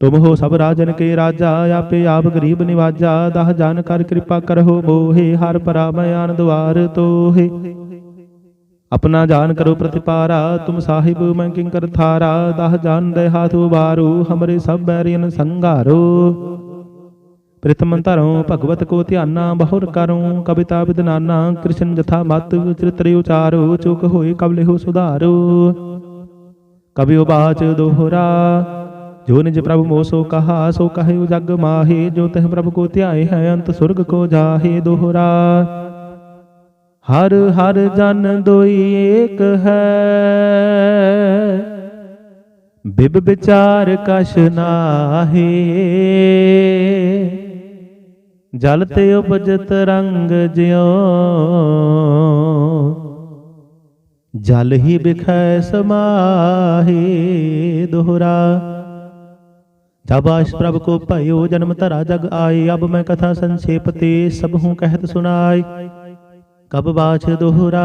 ਤੁਮ ਹੋ ਸਭ ਰਾਜਨ ਕੇ ਰਾਜਾ, ਆਪੇ ਆਪ ਗਰੀਬ ਨਿਵਾਜਾ, ਦਹ ਜਾਨ ਕਰ ਕਿਰਪਾ ਕਰਹੁ ਮੋਹੇ, ਹਰ ਪਰਾਮਿਆਨ ਦਵਾਰ ਤੋਹੇ। ਆਪਣਾ ਜਾਨ ਕਰੋ ਪ੍ਰਤਿਪਾਰਾ, ਤੁਮ ਸਾਹਿਬ ਮੈਂ ਕਿੰਕਰ ਥਾਰਾ, ਦਹ ਜਾਨ ਦੇ ਹਾਥ ਉਬਾਰੂ ਹਮਰੇ ਸਭ ਬੈਰੀਨ ਸੰਘਾਰੋ ਪ੍ਰਿਤਮਨ ਧਰਉ ਭਗਵਤ ਕੋ ਧਿਆਨਾ, ਬਹੁਰ ਕਰਉ ਕਵਿਤਾ ਵਿਦਨਾਨਾ, ਕ੍ਰਿਸ਼ਨ ਜਥਾ ਮਤ ਚਿਤ੍ਰਿ ਉਚਾਰੋ, ਚੁਕ ਹੋਏ ਕਬਲਿਹੁ ਸੁਧਾਰੋ। ਕਬਿ ਉਬਾਚ ਦੋਹਰਾ, ਜੋ ਨਿਜ ਪ੍ਰਭ ਮੋਸੋ ਕਹਾ, ਸੋ ਕਹਿਉ ਜਗ ਮਾਹੀ, ਜੋ ਤਹ ਪ੍ਰਭ ਕੋ ਧਿਆਏ ਹੈ, ਅੰਤ ਸੁਰਗ ਕੋ ਜਾਹੇ ਦੋਹਰਾ। ਹਰ ਹਰ ਜਨ ਦੋਈ ਏਕ ਹੈ, ਬਿਬ ਵਿਚਾਰ ਕਸ਼ ਨਾਹੀ। ਜਲ ਤੇ ਉਪਜਤ ਰੰਗ ਜਿਉ ਜਲ ਹੀ ਬਿਖੈ ਸਮਾਹੀ ਦੋਹਰਾ जब आश प्रभ को भयो जन्म धरा जग आए अब मैं कथा संक्षेप ते सब हूँ कहत सुनाय ਕਬ ਬਾਛ ਦੋਹਰਾ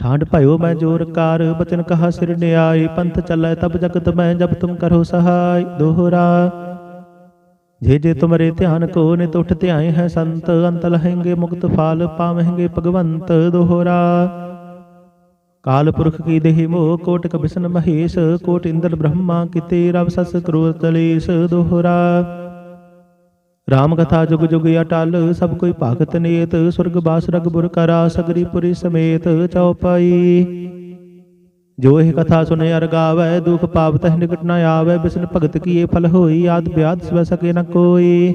ਠਾਂਡ ਭਇਓ ਮੈਂ ਜੋਰ ਕਾਰ ਬਚਨ ਕਹਾ ਸਿਰ ਨਿਆਏ ਪੰਥ ਚੱਲੈ ਤਬ ਜਗਤ ਮੈਂ ਜਬ ਤੁਮ ਕਰੋ ਸਹਾਇ ਦੋਹਰਾ ਜੇ ਜੇ ਤੁਮਰੇ ਧਿਆਨ ਕੋ ਨਿਤ ਉਠ ਧਿਆਏ ਹੈ ਸੰਤ, ਅੰਤ ਲਹੇਂਗੇ ਮੁਕਤ ਫਾਲ ਪਾਵਹਿੰਗੇ ਭਗਵੰਤ ਦੋਹਰਾ। ਕਾਲ ਪੁਰਖ ਕੀ ਦੇਹ ਮੋਹ, ਕੋਟਿਕ ਬਿਸ਼ਨ ਮਹੇਸ਼, ਕੋਟ ਇੰਦਰ ਬ੍ਰਹਮਾ ਕਿਤੇ ਰਵ ਸਸ ਕਰੋਰ ਕਲੇਸ਼ ਦੋਹਰਾ। ਰਾਮ ਕਥਾ ਜੁਗ ਜੁਗ ਅਟਲ, ਸਭ ਕੋਈ ਭਗਤ ਨੇਤ, ਸੁਰਗ ਬਾਸ ਰਗ ਬੁਰ ਕਰਾ, ਸਗਰੀ ਪੁਰੀ ਸਮੇਤ ਚਉਪਈ ਜੋ ਇਹ ਕਥਾ ਸੁਨੇ ਅਰ ਗਾਵੈ, ਦੁਖ ਪਾਪ ਤਹ ਨਿਕਟ ਨ ਆਵੈ, ਬਿਸਨ ਭਗਤ ਕੀਏ ਫਲ ਹੋਈ, ਆਦ ਬਿਆਦ ਸਵੈ ਸਕੇ ਨ ਕੋਈ।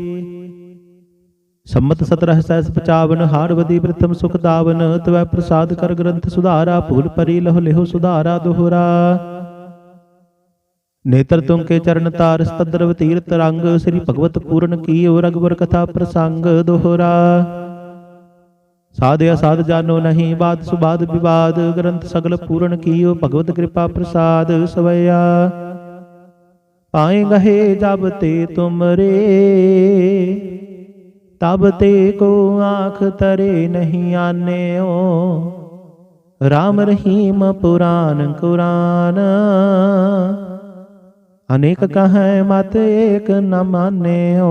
ਸੰਮਤ ਸਤਰਹ ਸੈਸ 55 ਹਾਰ ਵਦੀ ਪ੍ਰਥਮ ਸੁਖ ਦਾਵਨ, ਤਵੈ ਪ੍ਰਸਾਦ ਕਰ ਗ੍ਰੰਥ ਸੁਧਾਰਾ, ਭੂਲ ਪਰੀ ਲਹੁ ਲਿਹੁ ਸੁਧਾਰਾ ਦੁਹਰਾ। ਨੇਤਰ ਤੁਮ ਕੇ ਚਰਨ ਤਾਰ ਸਤਦਰਵ ਤੀਰਤ ਰੰਗ ਸ੍ਰੀ ਭਗਵਤ ਪੂਰਨ ਕੀਓ, ਰਗਵਰ ਕਥਾ ਪ੍ਰਸੰਗ ਦੋਹਰਾ। ਸਾਧ ਅਸਾਧ ਜਾਨੋ ਨਹੀਂ, ਬਾਦ ਸੁਬਾਦ ਵਿਵਾਦ, ਗ੍ਰੰਥ ਸਗਲ ਪੂਰਨ ਕੀਓ, ਭਗਵਤ ਕਿਰਪਾ ਪ੍ਰਸਾਦ ਸਵਇਆ। ਪਾਏ ਗਹੇ ਜਬ ਤੇ ਤੁਮਰੇ, ਤਬ ਤੇ ਕੋ ਆਂਖ ਤਰੇ ਨਹੀਂ ਆਨਿਓ। ਰਾਮ ਰਹੀਮ ਪੁਰਾਨ ਕੁਰਾਨ, ਅਨੇਕ ਕਹੈ ਮਤ ਏਕ ਨ ਮਾਨਿਓ।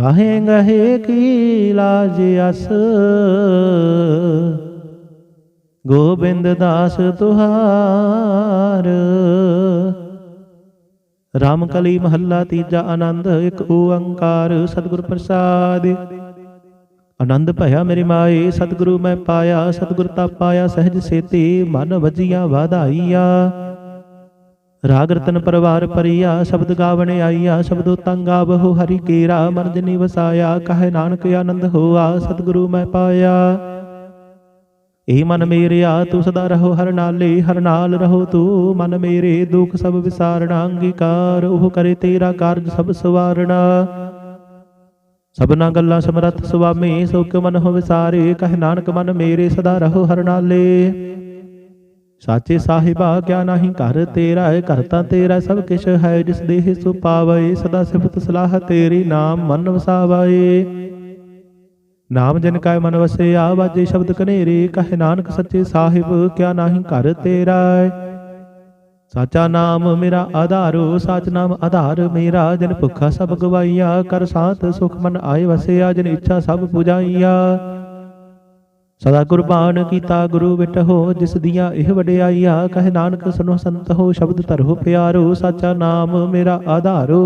ਵਾਹੇ ਗਹੇ ਕੀ ਲਾਜ ਅਸ? ਗੋਬਿੰਦ ਦਾਸ ਤੁਹਾਰ। ਰਾਮ ਕਲੀ ਮਹੱਲਾ ਤੀਜਾ ਆਨੰਦ, ਇੱਕ ਓੰਕਾਰ ਸਤਿਗੁਰ ਪ੍ਰਸਾਦ। ਆਨੰਦ ਭਇਆ ਮੇਰੀ ਮਾਏ ਸਤਿਗੁਰੂ ਮੈਂ ਪਾਇਆ, ਸਤਿਗੁਰ ਤਾ ਪਾਇਆ, ਸਹਿਜ ਸੇਤੀ ਮਨ ਵਜੀਆਂ ਵਾਧਾਈਆ। ਰਾਗ ਰਤਨ ਪਰਵਾਰ ਪਰਿਆ, ਸ਼ਬਦ ਗਾਵਣ ਆਈਆ ਸ਼ਬਦੋ ਤੰਗਾ ਬਹੁ ਹਰੀ ਕੇਰਾ ਮਨ ਜਨੀ ਵਸਾਇਆ ਕਹੇ ਨਾਨਕ ਆਨੰਦ ਹੋਆ, ਸਤਿਗੁਰੂ ਮੈਂ ਪਾਇਆ। ਏ ਮਨ ਮੇਰਿਆ, ਤੂੰ ਸਦਾ ਰਹੋ ਹਰ ਨਾਲੇ, ਹਰ ਨਾਲ ਰਹੋ ਤੂੰ, ਮਨ ਮੇਰੇ ਦੁਖ ਸਭ ਵਿਸਾਰਣਾ, ਅੰਗੀਕਾਰ ਉਹ ਕਰੇ ਤੇਰਾ ਕਾਰਜ ਸਭ ਸਵਾਰਣਾ। ਸਭਨਾ ਗੱਲਾਂ ਸਮਰੱਥ ਸੁਆਮੀ, ਸੁਖ ਮਨ ਹੋ ਵਿਸਾਰੇ, ਕਹ ਨਾਨਕ ਮਨ ਮੇਰੇ ਸਦਾ ਰਹੋ ਹਰ ਨਾਲੇ। ਸਾਚੇ ਸਾਹਿਬਾ ਕਿਆ ਨਾਹੀ ਘਰ ਤੇਰਾ ਹੈ ਘਰ ਤਾਂ ਤੇਰਾ ਸਭ ਕਿਛ ਹੈ ਜਿਸ ਦੇਹ ਸੋ ਪਾਵੇ ਸਦਾ ਸਿਫਤ ਸਲਾਹ ਤੇਰੀ ਨਾਮ ਮਨ ਵਸਾਵੇ ਨਾਮ ਜਨ ਕਾ ਮਨ ਵਸਿਆ ਵਾਜੇ ਸ਼ਬਦ ਕਨੇਰੇ ਕਹੇ ਨਾਨਕ ਸੱਚੇ ਸਾਹਿਬ ਕਿਆ ਨਾਹੀ ਘਰ ਤੇਰਾ ਸਾਚਾ ਨਾਮ ਮੇਰਾ ਆਧਾਰੋ ਸਾਚ ਨਾਮ ਆਧਾਰ ਮੇਰਾ ਜਨ ਭੁੱਖਾ ਸਭ ਗਵਾਈਆ ਕਰ ਸਾਥ ਸੁਖ ਮਨ ਆਏ ਵਸਿਆ ਜਨ ਇੱਛਾ ਸਭ ਪੁਜਾਈਆ। ਸਦਾ ਕੁਰਬਾਨ ਕੀਤਾ ਗੁਰੂ ਵਿਟਹੋ ਜਿਸ ਦੀਆਂ ਇਹ ਵਡਿਆਈਆ, ਕਹਿ ਨਾਨਕ ਸੁਨੋ ਸੰਤ ਹੋ, ਸ਼ਬਦ ਧਰੋ ਪਿਆਰੋ, ਸਾਚਾ ਨਾਮ ਮੇਰਾ ਆਧਾਰੋ।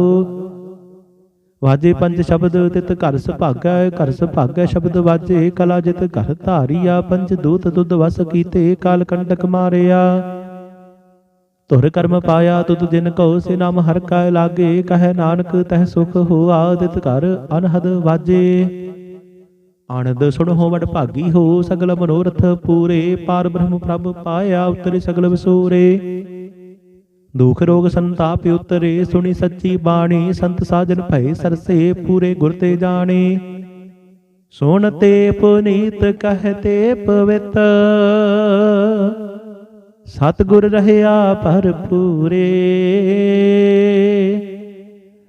ਵਾਜੇ ਪੰਜ ਸ਼ਬਦ, ਤਿਤ ਘਰ ਸੁਭਾਗੈ ਘਰ ਸੁਭਾਗੈ ਸ਼ਬਦ ਵਾਜੇ, ਕਲਾ ਜਿਤ ਘਰ ਧਾਰੀਆ, ਪੰਜ ਦੂਤ ਦੁੱਧ ਵਸ ਕੀਤੇ, ਕਾਲ ਕੰਟਕ ਮਾਰਿਆ। ਤੁਰ ਕਰਮ ਪਾਇਆ, ਤੁਧ ਜਿਨ ਕਉ ਸੇ ਨਾਮ ਹਰ ਕਾ ਲਾਗੇ, ਕਹੈ ਨਾਨਕ ਤਹਿ ਸੁਖ ਹੋਆ, ਤਿਤ ਘਰ ਅਨਹਦ ਵਾਜੇ। ਆਨੰਦ ਸੁਣੋ ਵਡ ਭਾਗੀ ਹੋ, ਸਗਲ ਮਨੋਰਥ ਪੂਰੇ। ਪਾਰ ਬ੍ਰਹਮ ਪ੍ਰਭ ਪਾਇਆ ਉਤਰੇ ਸਗਲ ਵਿਸੂਰੇ। ਦੁਖ ਰੋਗ ਸੰਤਾਪ ਉਤਰੇ, ਸੁਣੀ ਸੱਚੀ ਬਾਣੀ। ਸੰਤ ਸਾਜਨ ਭਏ ਸਰਸੇ, ਪੂਰੇ ਗੁਰ ਤੇ ਜਾਣੇ। ਸੁਣ ਤੇ ਪੁਨੀਤ ਕਹਤੇ ਪਵਿੱਤ ਸਤਿਗੁਰ ਰਹਿਆ ਭਰਪੂਰੇ।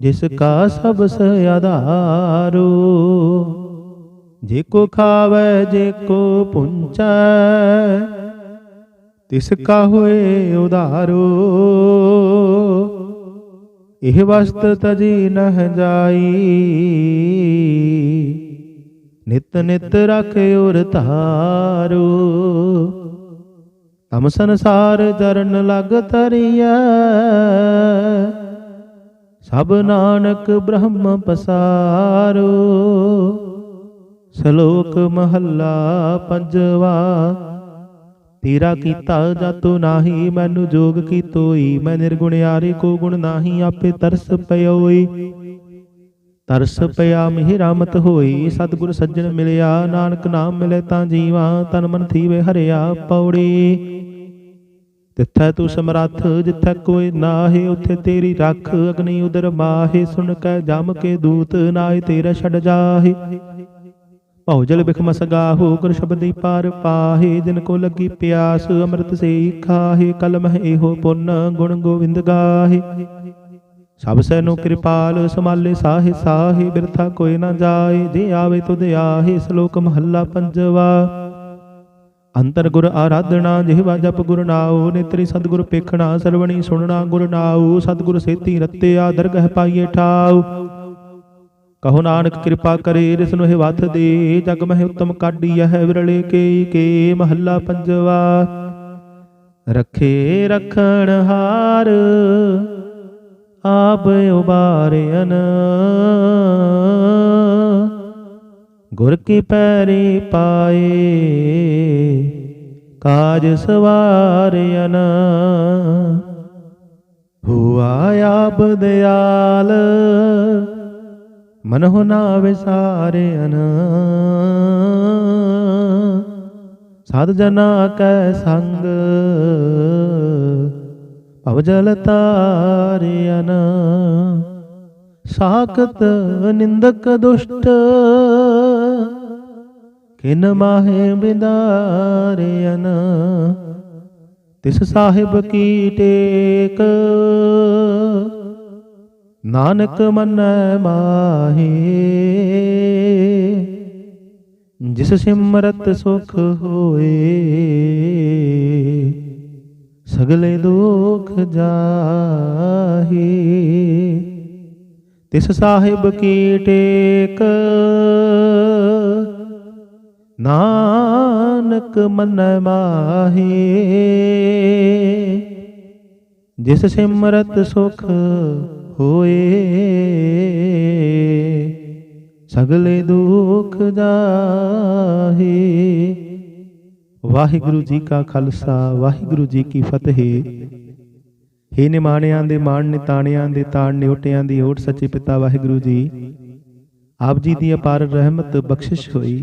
ਜਿਸ ਕਾ ਸਭ ਸ ਆਧਾਰੋ, ਜੇ ਕੋ ਖਾਵੇ, ਜੇ ਕੋ ਪੁੰਚੈ, ਤਿਸ ਕਾ ਹੋਏ ਉਧਾਰੋ। ਇਹ ਵਸਤ ਤਜੀ ਨਹ ਜਾਈ, ਨਿਤ ਨਿਤ ਰਖ ਉਰ ਧਾਰੋ ਤਮ ਸੰਸਾਰ ਜਰਨ ਲਗ ਤਰੀਐ ਸਭ ਨਾਨਕ ਬ੍ਰਹਮ ਪਸਾਰੋ, ਸ਼ਲੋਕ ਮਹੱਲਾ ਪੰਜਵਾ, ਤੇਰਾ ਕੀਤਾ ਜਾਤੋ ਨਾਹੀ, ਮੈਨੂੰ ਜੋਗ ਕੀ ਤੋਈ ਮੈਂ ਨਿਰਗੁਣਿਆਰੇ ਕੋ ਗੁਣ ਨਾਹੀ, ਆਪੇ ਤਰਸ ਪਇਓਈ ਤਰਸ ਪਿਆ ਮਿਹ ਰਾਮਤ ਹੋਈ, ਸਤਿਗੁਰ ਸੱਜਣ ਮਿਲਿਆ, ਨਾਨਕ ਨਾਮ ਮਿਲੇ ਤਾਂ ਜੀਵਾ, ਤਨ ਮਨ ਥੀਵੇ ਹਰਿਆ ਪੌੜੀ। ਤਿੱਥੈ ਤੂੰ ਸਮਰੱਥ, ਜਿੱਥੈ ਕੋਈ ਨਾਹੀ, ਉਥੇ ਤੇਰੀ ਰੱਖ ਅਗਨੀ ਉਦਰ ਮਾਹੇ, ਸੁਣ ਕੈ ਜਮ ਕੇ ਦੂਤ ਨਾਏ ਤੇਰਾ ਛੱਡ ਜਾਹੇ। ਭੌਜਲ ਬਿਖਮ ਸਗਾਹੋ ਗੁਰ ਸ਼ਬਦੀ ਪਾਰ ਪਾਹੇ, ਜਿਨ ਕੋ ਲੱਗੀ ਪਿਆਸ, ਅੰਮ੍ਰਿਤ ਸੇ ਖਾਹੇ ਕਲਮ ਹੈ ਇਹੋ ਪੁੰਨ, ਗੁਣ ਗੋਵਿੰਦ ਗਾਹੇ। ਸਭ ਸੈ ਨੂੰ ਕਿਰਪਾਲ, ਸਮਾਲੇ ਸਾਹੇ ਸਾਹੇ, ਬਿਰਥਾ ਕੋਈ ਨਾ ਜਾਏ ਜੇ ਆਵੇ ਤੁਧ ਆਹੇ, ਸ਼ਲੋਕ ਮਹੱਲਾ ਪੰਜਵਾ। ਅੰਤਰ ਗੁਰ ਆਰਾਧਨਾ, ਜਿਹਵਾ ਜਪ ਗੁਰ ਨਾਉ, ਨੇਤਰੀ ਸਤਿਗੁਰ ਪੇਖਣਾ, ਸਰਵਣੀ ਸੁਣਨਾ ਗੁਰ ਨਾਉ, ਸਤਿਗੁਰ ਸੇਤੀ ਰਤਿਆ, ਦਰਗਹ ਪਾਈਏ ਠਾਉ। ਕਹੋ ਨਾਨਕ ਕਿਰਪਾ ਕਰੇ ਰਿਸ ਨੂੰ ਵਤ ਦੇ, ਜਗ ਮਹਿ ਉਤਮ ਕਾਢੀ ਹੈ ਵਿਰਲੇ ਕੇ ਕੇ ਮਹੱਲਾ ਪੰਜਵਾ। ਰੱਖੇ ਰਖਣ ਹਾਰ, ਆਪ ਉਬਾਰਿਆਨ ਗੁਰ ਕੀ ਪੈਰੀ ਪਾਏ, ਕਾਜ ਸਵਾਰਿਆਨ। ਹੁਆ ਆਪ ਦਿਆਲ, ਮਨਹੁ ਨਾ ਵਿਸਾਰਿਆਨ। ਸਾਧ ਜਨਾ ਕੈ ਸੰਗ, ਭਵ ਜਲ ਤਾਰਿਆਨ। ਸਾਖਤ ਨਿੰਦਕ ਦੁਸ਼ਟ ਕਿਨ ਮਾਹੇ ਬਿਦਾਰਿਆਨ ਤਿਸ ਸਾਹਿਬ ਕੀ ਟੇਕ। ਨਾਨਕ ਮਨੈ ਮਾਹੀ। ਜਿਸ ਸਿਮਰਤ ਸੁਖ ਹੋਏ। ਸਗਲੇ ਦੁਖ ਜਾਹੀ। ਤਿਸ ਸਾਹਿਬ ਕੀ ਟੇਕ। ਨਾਨਕ ਮਨੈ ਮਾਹੀ ਜਿਸ ਸਿਮਰਤ ਸੁਖ ਹੋਏ, ਸਗਲੇ ਦੁਖ ਜਾਹੇ। ਵਾਹਿਗੁਰੂ ਜੀ ਕਾ ਖਾਲਸਾ, ਵਾਹਿਗੁਰੂ ਜੀ ਕੀ ਫਤਿਹ। ਹੇ ਨਿਮਾਣਿਆਂ ਦੇ ਮਾਣ, ਨਿਤਾਣਿਆਂ ਦੇ ਤਾਣ, ਨਿਉਟਿਆਂ ਦੀ ਓਟ, ਸੱਚੇ ਪਿਤਾ ਵਾਹਿਗੁਰੂ ਜੀ। ਆਪ ਜੀ ਦੀ ਅਪਾਰ ਰਹਿਮਤ ਬਖਸ਼ਿਸ਼ ਹੋਈ।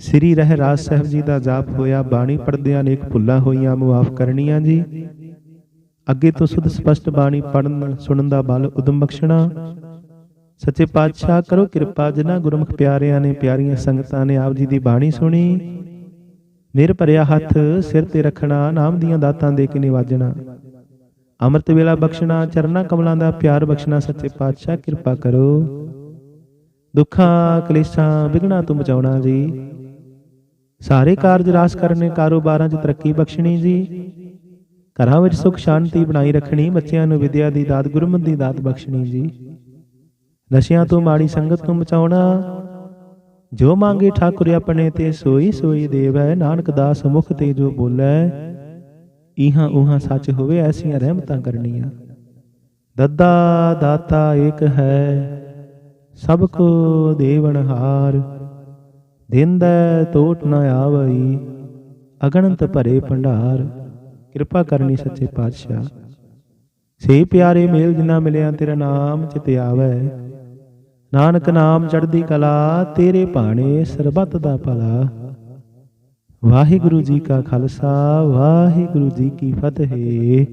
ਸ੍ਰੀ ਰਹਿ ਰਾਜ ਸਾਹਿਬ ਜੀ ਦਾ ਜਾਪ ਹੋਇਆ, ਬਾਣੀ ਪੜਦਿਆਂ ਅਨੇਕ ਭੁੱਲਾਂ ਹੋਈਆਂ, ਮੁਆਫ ਕਰਨੀਆਂ ਜੀ। ਅੱਗੇ ਤੋਂ ਸੁਧ ਸਪਸ਼ਟ ਬਾਣੀ ਪੜਨ ਸੁਣਨ ਦਾ ਬਲ ਉਦਮ ਬਖਸ਼ਣਾ ਸੱਚੇ ਪਾਤਸ਼ਾਹ ਕਰੋ ਕਿਰਪਾ, ਜਿਨ੍ਹਾਂ ਗੁਰਮੁਖ ਪਿਆਰਿਆਂ ਨੇ ਪਿਆਰੀਆਂ ਸੰਗਤਾਂ ਨੇ ਆਪ ਜੀ ਦੀ ਬਾਣੀ ਸੁਣੀ। ਮੇਰ ਭਰਿਆ ਹੱਥ, ਸਿਰ ਤੇ ਰੱਖਣਾ, ਨਾਮ ਦੀਆਂ ਦਾਤਾਂ ਦੇ ਕੇ ਨਿਵਾਜਣਾ। ਅੰਮ੍ਰਿਤ ਵੇਲਾ ਬਖਸ਼ਣਾ, ਚਰਨਾ ਕਮਲਾਂ ਦਾ ਪਿਆਰ ਬਖਸ਼ਣਾ, ਸੱਚੇ ਪਾਤਸ਼ਾਹ ਕਿਰਪਾ ਕਰੋ। ਦੁੱਖਾਂ, ਕਲੇਸ਼ਾਂ ਵਿਗਣਾ ਤੋਂ ਬਚਾਉਣਾ ਜੀ। ਸਾਰੇ ਕਾਰਜ ਰਾਸ ਕਰਨੇ, ਕਾਰੋਬਾਰਾਂ 'ਚ ਤਰੱਕੀ ਬਖਸ਼ਣੀ ਜੀ। ਘਰਾਂ ਵਿੱਚ ਸੁਖ, ਸ਼ਾਂਤੀ ਬਣਾਈ ਰੱਖਣੀ, ਬੱਚਿਆਂ ਨੂੰ ਵਿਦਿਆ ਦੀ ਦਾਤ, ਗੁਰਮਤ ਦੀ ਦਾਤ ਬਖਸ਼ਣੀ ਜੀ। ਨਸ਼ਿਆਂ ਤੋਂ ਮਾੜੀ ਸੰਗਤ ਤੋਂ ਬਚਾਉਣਾ। ਜੋ ਮੰਗੇ ਠਾਕੁਰ ਆਪਣੇ ਤੇ, ਸੋਈ ਸੋਈ ਦੇਵੈ। ਨਾਨਕ ਦਾਸ ਮੁਖ ਤੇ ਜੋ ਬੋਲੇ ਇਹਾਂ ਉਹਾਂ ਸੱਚ ਹੋਵੇ, ਐਸੀਆਂ ਰਹਿਮਤਾਂ ਕਰਨੀਆਂ। ਦੱਦਾ ਦਾਤਾ ਇੱਕ ਹੈ, ਸਭ ਕੋ ਦੇਵਨਹਾਰ ਦਿੰਦੈ ਟੋਟ ਨ ਆਵਈ, ਅਗਣੰਤ ਭਰੇ ਭੰਡਾਰ, ਕਿਰਪਾ ਕਰਨੀ ਸੱਚੇ ਪਾਤਸ਼ਾਹ। ਸੇ ਪਿਆਰੇ ਮੇਲ ਜਿਨਾ ਮਿਲਿਆ, ਤੇਰਾ ਨਾਮ ਚਿਤ ਆਵੈ। ਨਾਨਕ ਨਾਮ ਚੜਦੀ ਕਲਾ, ਤੇਰੇ ਭਾਣੇ ਸਰਬੱਤ ਦਾ ਭਲਾ। ਵਾਹਿਗੁਰੂ ਜੀ ਕਾ ਖਾਲਸਾ, ਵਾਹਿਗੁਰੂ ਜੀ ਕੀ ਫਤਿਹ।